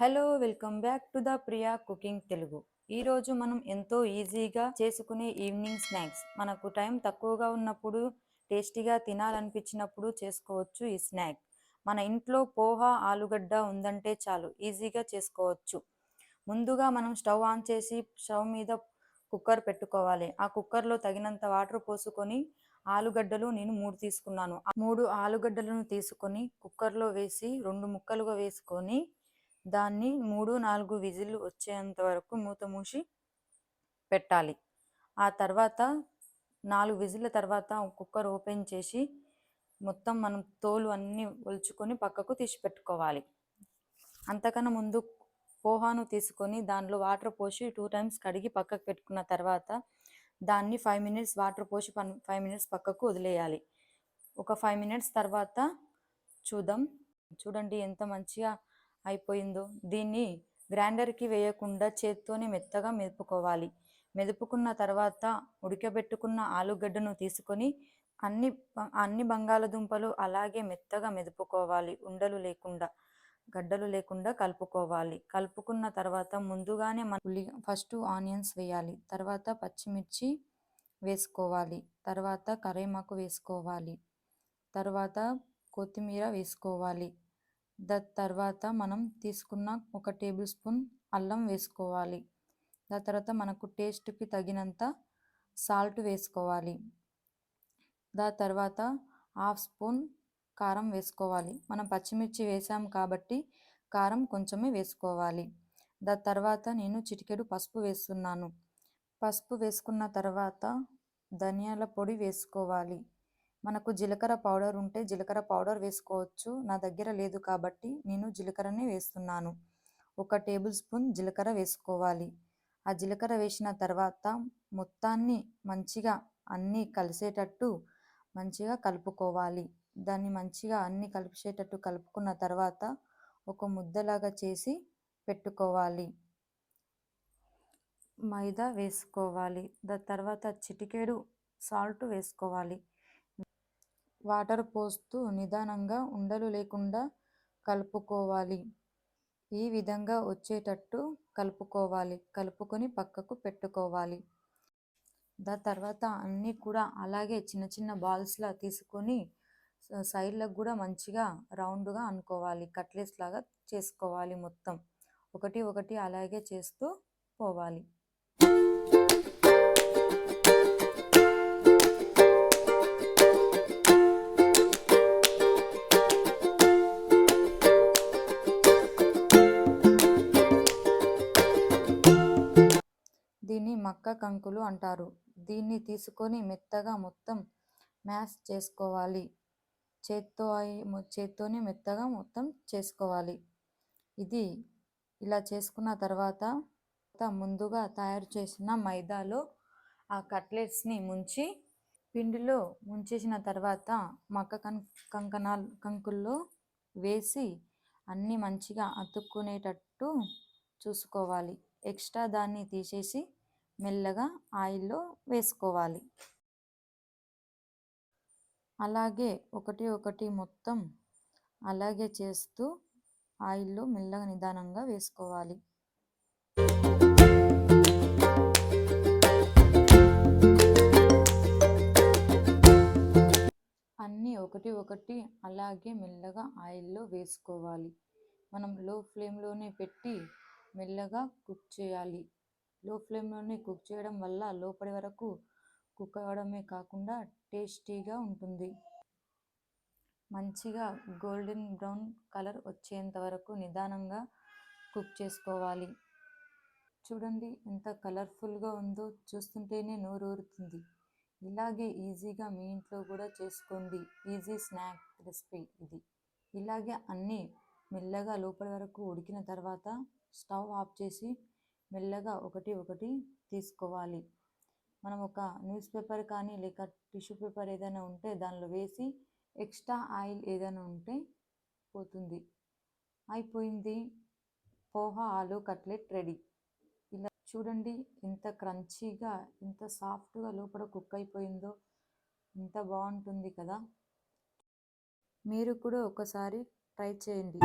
Hello welcome back to the Priya cooking Telugu. ఈరోజు మనం ఎంతో ఈజీగా చేసుకునే ఈవినింగ్ స్నాక్స్. మనకు టైం తక్కువగా ఉన్నప్పుడు టేస్టీగా తినాలనిపించినప్పుడు చేసుకోవచ్చు ఈ స్నాక్. మన ఇంట్లో పోహా ఆలుగడ్డ ఉందంటే చాలు ఈజీగా చేసుకోవచ్చు. ముందుగా మనం స్టవ్ ఆన్ చేసి స్టవ్ మీద కుక్కర్ పెట్టుకోవాలి. ఆ కుక్కర్లో తగినంత వాటర్ పోసుకొని ఆలుగడ్డలు నేను మూడు తీసుకున్నాను. ఆ మూడు ఆలుగడ్డలను తీసుకొని కుక్కర్లో వేసి రెండు ముక్కలుగా వేసుకొని దాన్ని మూడు నాలుగు విజిల్లు వచ్చేంత వరకు మూత మూసి పెట్టాలి. ఆ తర్వాత నాలుగు విజిల్ల తర్వాత కుక్కర్ ఓపెన్ చేసి మొత్తం మనం తోలు అన్నీ ఒలుచుకొని పక్కకు తీసి పెట్టుకోవాలి. అంతకన్నా ముందు పోహాను తీసుకొని దానిలో వాటర్ పోసి టూ టైమ్స్ కడిగి పక్కకు పెట్టుకున్న తర్వాత దాన్ని ఫైవ్ మినిట్స్ వాటర్ పోసి పన్ ఫైవ్ మినిట్స్ పక్కకు వదిలేయాలి. ఒక ఫైవ్ మినిట్స్ తర్వాత చూద్దాం. చూడండి ఎంత మంచిగా అయిపోయిందో? దీన్ని గ్రైండర్కి వేయకుండా చేత్తోనే మెత్తగా మెదుపుకోవాలి. మెదుపుకున్న తర్వాత ఉడకబెట్టుకున్న ఆలుగడ్డను తీసుకొని అన్ని అన్ని బంగాళదుంపలు అలాగే మెత్తగా మెదుపుకోవాలి. ఉండలు లేకుండా గడ్డలు లేకుండా కలుపుకోవాలి. కలుపుకున్న తర్వాత ముందుగానే మన ఉల్లి ఫస్ట్ ఆనియన్స్ వేయాలి. తర్వాత పచ్చిమిర్చి వేసుకోవాలి. తర్వాత కరేమాకు వేసుకోవాలి. తర్వాత కొత్తిమీర వేసుకోవాలి. దా తర్వాత మనం తీసుకున్న ఒక టేబుల్ స్పూన్ అల్లం వేసుకోవాలి. దాని తర్వాత మనకు టేస్ట్కి తగినంత సాల్ట్ వేసుకోవాలి. దాని తర్వాత హాఫ్ స్పూన్ కారం వేసుకోవాలి. మనం పచ్చిమిర్చి వేసాం కాబట్టి కారం కొంచెమే వేసుకోవాలి. దాని తర్వాత నేను చిటికెడు పసుపు వేస్తున్నాను. పసుపు వేసుకున్న తర్వాత ధనియాల పొడి వేసుకోవాలి. మనకు జీలకర్ర పౌడర్ ఉంటే జీలకర్ర పౌడర్ వేసుకోవచ్చు. నా దగ్గర లేదు కాబట్టి నేను జీలకర్రని వేస్తున్నాను. ఒక టేబుల్ స్పూన్ జీలకర్ర వేసుకోవాలి. ఆ జీలకర్ర వేసిన తర్వాత మొత్తాన్ని మంచిగా అన్నీ కలిసేటట్టు మంచిగా కలుపుకోవాలి. దాన్ని మంచిగా అన్ని కలిపేటట్టు కలుపుకున్న తర్వాత ఒక ముద్దలాగా చేసి పెట్టుకోవాలి. మైదా వేసుకోవాలి. దాని తర్వాత చిటికెడు సాల్ట్ వేసుకోవాలి. వాటర్ పోస్తూ నిదానంగా ఉండలు లేకుండా కలుపుకోవాలి. ఈ విధంగా వచ్చేటట్టు కలుపుకోవాలి. కలుపుకొని పక్కకు పెట్టుకోవాలి. దాని తర్వాత అన్నీ కూడా అలాగే చిన్న చిన్న బాల్స్లా తీసుకొని సైడ్లకు కూడా మంచిగా రౌండ్గా అనుకోవాలి. కట్లెస్ లాగా చేసుకోవాలి మొత్తం. ఒకటి ఒకటి అలాగే చేస్తూ పోవాలి. దీన్ని మక్క కంకులు అంటారు. దీన్ని తీసుకొని మెత్తగా మొత్తం మ్యాష్ చేసుకోవాలి. చేత్తో చేత్తోనే మెత్తగా మొత్తం చేసుకోవాలి. ఇది ఇలా చేసుకున్న తర్వాత ముందుగా తయారు చేసిన మైదాలో ఆ కట్లెట్స్ని ముంచి పిండిలో ముంచేసిన తర్వాత మక్క కం కంకణాలు కంకుల్లో వేసి అన్నీ మంచిగా అతుక్కునేటట్టు చూసుకోవాలి. ఎక్స్ట్రా దాన్ని తీసేసి మెల్లగా ఆయిల్లో వేసుకోవాలి. అలాగే ఒకటి ఒకటి మొత్తం అలాగే చేస్తూ ఆయిల్లో మెల్లగా నిదానంగా వేసుకోవాలి. అన్నీ ఒకటి ఒకటి అలాగే మెల్లగా ఆయిల్లో వేసుకోవాలి. మనం లో ఫ్లేమ్లోనే పెట్టి మెల్లగా కుక్ చేయాలి. లో ఫ్లేమ్లోనే కుక్ చేయడం వల్ల లోపలి వరకు కుక్ అవ్వడమే కాకుండా టేస్టీగా ఉంటుంది. మంచిగా గోల్డెన్ బ్రౌన్ కలర్ వచ్చేంత వరకు నిదానంగా కుక్ చేసుకోవాలి. చూడండి ఎంత కలర్ఫుల్గా ఉందో చూస్తుంటేనే నోరూరుతుంది. ఇలాగే ఈజీగా మీ ఇంట్లో కూడా చేసుకోండి. ఈజీ స్నాక్ రెసిపీ ఇది. ఇలాగే అన్నీ మెల్లగా లోపలి వరకు ఉడికిన తర్వాత స్టవ్ ఆఫ్ చేసి మెల్లగా ఒకటి ఒకటి తీసుకోవాలి. మనం ఒక న్యూస్ పేపర్ కానీ లేక టిష్యూ పేపర్ ఏదైనా ఉంటే దానిలో వేసి ఎక్స్ట్రా ఆయిల్ ఏదైనా ఉంటే పోతుంది. అయిపోయింది. పోహా ఆలు కట్లెట్ రెడీ. ఇలా చూడండి ఎంత క్రంచీగా ఎంత సాఫ్ట్గా లోపల కుక్ అయిపోయిందో. ఎంత బాగుంటుంది కదా. మీరు కూడా ఒకసారి ట్రై చేయండి.